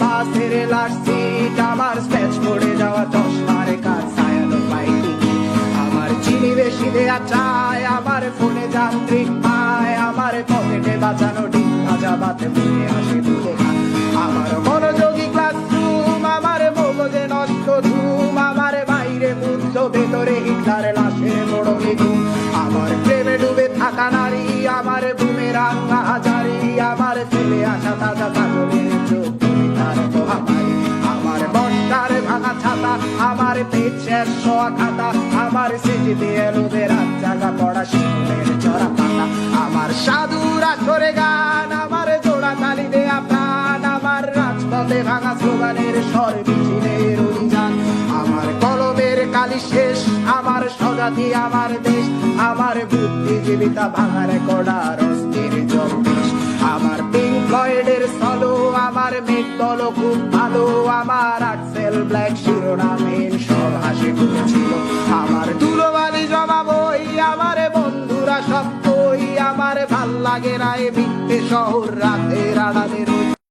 বাসের last seat আমার space করে যাওয়া চশমার কাজ, ছায়ালো পাইনি আমার চিনি বেশি দেয়া চায় আমার ফোনে যান্ত্রিক পায়, আমার পকেটে বাঁচানো ডিম ভাজা বাতে বসে আসে তুলে আমার মনোযোগী ক্লাসরুম আমার মগজে নষ্ট ধুম, আমার বাইরে মুগ্ধ ভেতরে হিটলার লাশের বড় ঘুম। আমার প্রেমে ডুবে থাকা নারী, আমার বুমের হাজারি, আমার ফেলে আসা তাজা আমার শেষ শোয়া খাতা, আমার স্মৃতিতে এলোদের জায়গা পড়া শিশুদের চড়া পাতা। আমার সাধুরা সরে গান, আমার জোড়া তালি দেয়া প্রাণ, আমার রাজপথে ভাঙা স্লোগানের স্বর মিছিলের অভিযান। আমার কলমের কালি শেষ, আমার স্বজাতি, আমার দেশ, আমার বুদ্ধিজীবিতা ভাঙার কড়ার দল খুব ভালো, আমার আক্সেল ব্ল্যাক শিরোনামহীন সব হাসি খুঁজছিল আমার ধুলোবালি জমা বই আমার বন্ধুরা সব বই আমার ভালো লাগে না এ মিথ্যে শহর রাতের আড়ালে রোজ